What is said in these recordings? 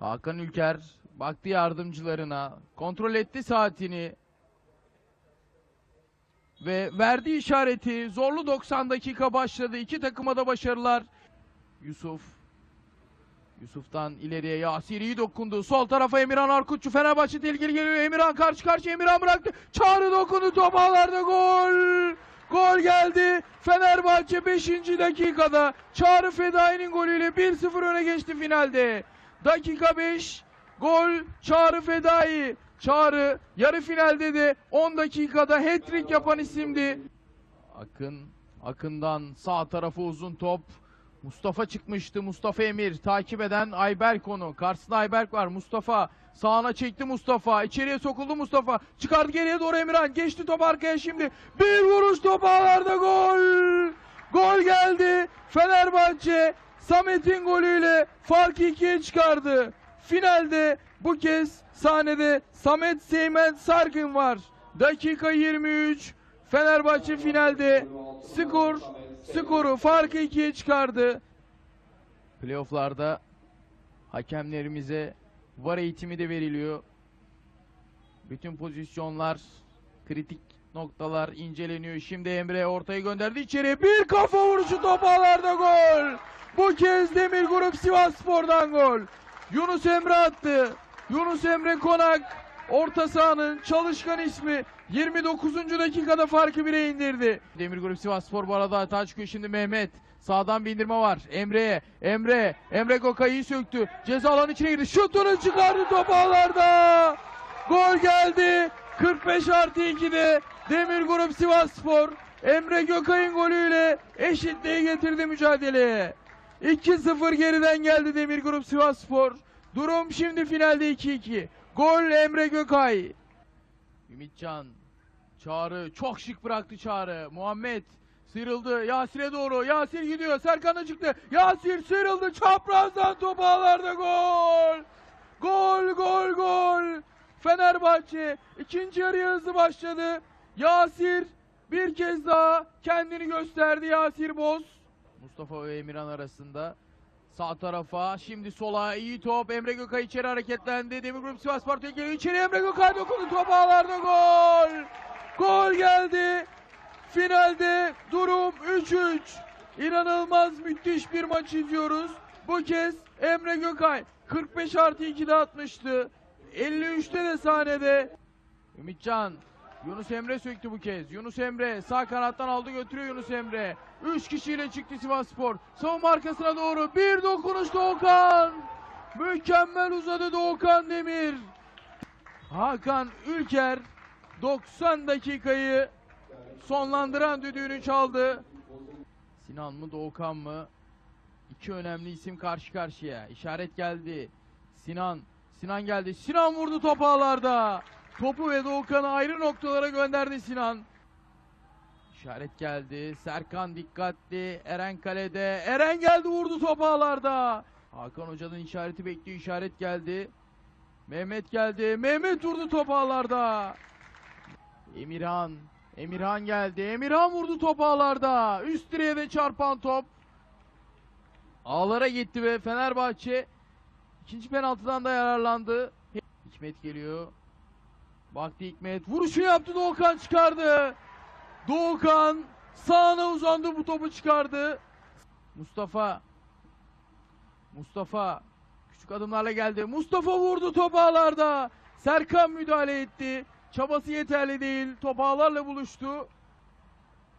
Hakan Ülker baktı yardımcılarına, kontrol etti saatini ve verdiği işareti zorlu 90 dakika başladı. İki takıma da başarılar. Yusuf Yusuf'tan ileriye Yasir iyi dokundu. Sol tarafa Emirhan Arkutçu Fenerbahçe tehlikeli geliyor. Emirhan karşı karşıya Emirhan bıraktı. Çağrı dokundu top gol. Gol geldi. Fenerbahçe 5. dakikada Çağrı Fedai'nin golüyle 1-0 öne geçti finalde. Dakika 5 gol Çağrı Fedai. Çağrı yarı finalde de 10 dakikada hat-trick yapan isimdi. Akın Akın'dan sağ tarafa uzun top. Mustafa çıkmıştı. Mustafa Emir takip eden Ayberk onu. Karşısında Ayberk var. Mustafa sağına çekti Mustafa. İçeriye sokuldu Mustafa. Çıkardı geriye doğru Emirhan. Geçti top arkaya şimdi. Bir vuruş top ağlarda gol. Gol geldi. Fenerbahçe Samet'in golüyle farkı ikiye çıkardı. Finalde bu kez sahnede Samet Seymen Sargın var. Dakika 23. Fenerbahçe finalde skor skoru farkı ikiye çıkardı. Playoff'larda hakemlerimize var eğitimi de veriliyor. Bütün pozisyonlar, kritik noktalar inceleniyor. Şimdi Emre ortaya gönderdi içeriye. Bir kafa vuruşu top ağlarda gol. Bu kez Demir Grup Sivasspor'dan gol. Yunus Emre attı. Yunus Emre Konak orta sahanın çalışkan ismi 29. dakikada farkı bire indirdi. Demir Grup Sivasspor bu arada hata şimdi Mehmet. Sağdan bir indirme var. Emre'ye. Emre. Emre Gokay'ı söktü. Ceza alanı içine girdi. Şutunu çıkardı top ağlarda. Gol geldi. 45 artı 2'de Demir Grup Sivasspor Emre Gökay'ın golüyle eşitliği getirdi mücadeleye. 2-0 geriden geldi Demir Grup Sivasspor. Durum şimdi finalde 2-2. Gol Emre Gökay. Ümitcan. Çağrı çok şık bıraktı Çağrı. Muhammed sıyrıldı. Yasir'e doğru. Yasir gidiyor. Serkan'a çıktı. Yasir sıyrıldı. Çaprazdan top ağlarda gol. Gol gol gol. Fenerbahçe ikinci yarıya hızlı başladı. Yasir bir kez daha kendini gösterdi Yasir Boz. Mustafa ve Emirhan arasında. Sağ tarafa şimdi sola iyi top Emre Gökay içeri hareketlendi. Demir Grup Sivas Parti'ye geliyor. İçeri Emre Gökay dokundu. Top ağlarda gol. Gol geldi. Finalde durum 3-3. İnanılmaz müthiş bir maç izliyoruz. Bu kez Emre Gökay 45 artı 2'de atmıştı. 53'te de sahnede. Ümitcan Yunus Emre söktü bu kez. Yunus Emre sağ kanattan aldı götürüyor Yunus Emre. 3 kişiyle çıktı Sivasspor. Savunma arkasına doğru bir dokunuş Doğukan. Mükemmel uzadı Doğukan Demir. Hakan Ülker 90 dakikayı sonlandıran düdüğünü çaldı. Sinan mı Doğukan mı? İki önemli isim karşı karşıya. İşaret geldi. Sinan. Sinan geldi. Sinan vurdu top ağlarda. Topu ve Doğukan'ı ayrı noktalara gönderdi Sinan. İşaret geldi. Serkan dikkatli. Eren kalede. Eren geldi vurdu top ağlarda. Hakan Hoca'nın işareti bekliyor. İşaret geldi. Mehmet geldi. Mehmet vurdu top ağlarda. Emirhan. Emirhan geldi. Emirhan vurdu top ağlarda. Üst direğe de çarpan top. Ağlara gitti ve Fenerbahçe ikinci penaltıdan da yararlandı. Hikmet geliyor. Baktı Hikmet. Vuruşu yaptı Doğukan çıkardı. Doğukan sağına uzandı bu topu çıkardı. Mustafa. Mustafa küçük adımlarla geldi. Mustafa vurdu top ağlarda. Serkan müdahale etti. Çabası yeterli değil. Top ağlarla buluştu.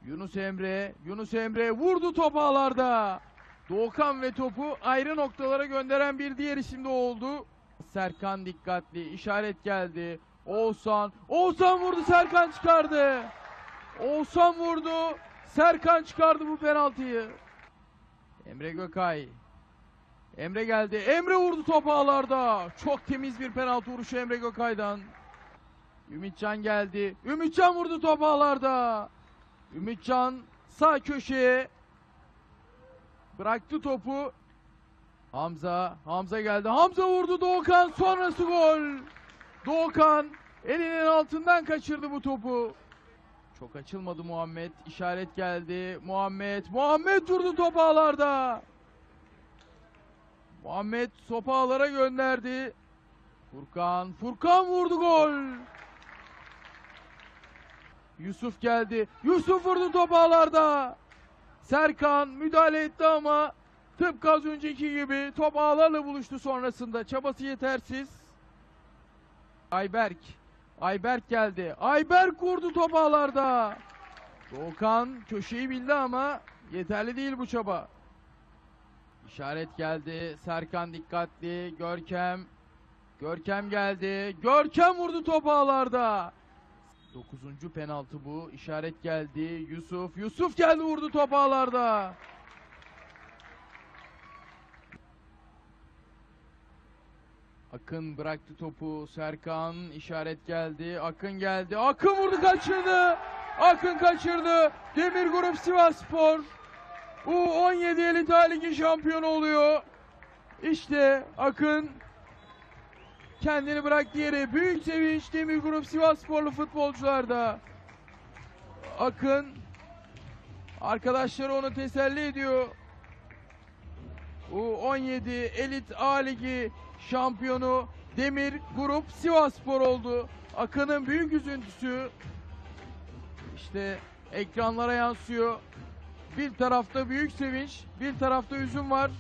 Yunus Emre, Yunus Emre vurdu top ağlarda. Doğukan ve topu ayrı noktalara gönderen bir diğer isim de oldu. Serkan dikkatli, işaret geldi. Oğuzhan, Oğuzhan vurdu, Serkan çıkardı. Oğuzhan vurdu, Serkan çıkardı bu penaltıyı. Emre Gökay. Emre geldi, Emre vurdu top ağlarda. Çok temiz bir penaltı vuruşu Emre Gökay'dan. Ümitcan geldi, Ümitcan vurdu top ağlarda. Ümitcan sağ köşeye bıraktı topu. Hamza, Hamza geldi. Hamza vurdu Doğukan sonrası gol. Doğukan elinin altından kaçırdı bu topu. Çok açılmadı Muhammed. İşaret geldi. Muhammed, Muhammed vurdu top ağlarda. Muhammed sopa ağlara gönderdi. Furkan, Furkan vurdu gol. Yusuf geldi. Yusuf vurdu top ağlarda. Serkan müdahale etti ama tıpkı az önceki gibi top ağlarla buluştu sonrasında. Çabası yetersiz. Ayberk. Ayberk geldi. Ayberk vurdu top ağlarda. Doğukan köşeyi bildi ama yeterli değil bu çaba. İşaret geldi. Serkan dikkatli. Görkem. Görkem geldi. Görkem vurdu top ağlarda. Dokuzuncu penaltı bu. İşaret geldi. Yusuf. Yusuf geldi vurdu top ağlarda. Akın bıraktı topu. Serkan işaret geldi. Akın geldi. Akın vurdu kaçırdı. Akın kaçırdı. Demir Grup Sivasspor. U17 Elit Ligi şampiyonu oluyor. İşte Akın kendini bıraktı yere. Büyük sevinç Demir Grup Sivassporlu futbolcularda. Akın arkadaşları onu teselli ediyor. U17 Elit A Ligi şampiyonu Demir Grup Sivasspor oldu. Akın'ın büyük üzüntüsü işte ekranlara yansıyor. Bir tarafta büyük sevinç, bir tarafta üzüm var.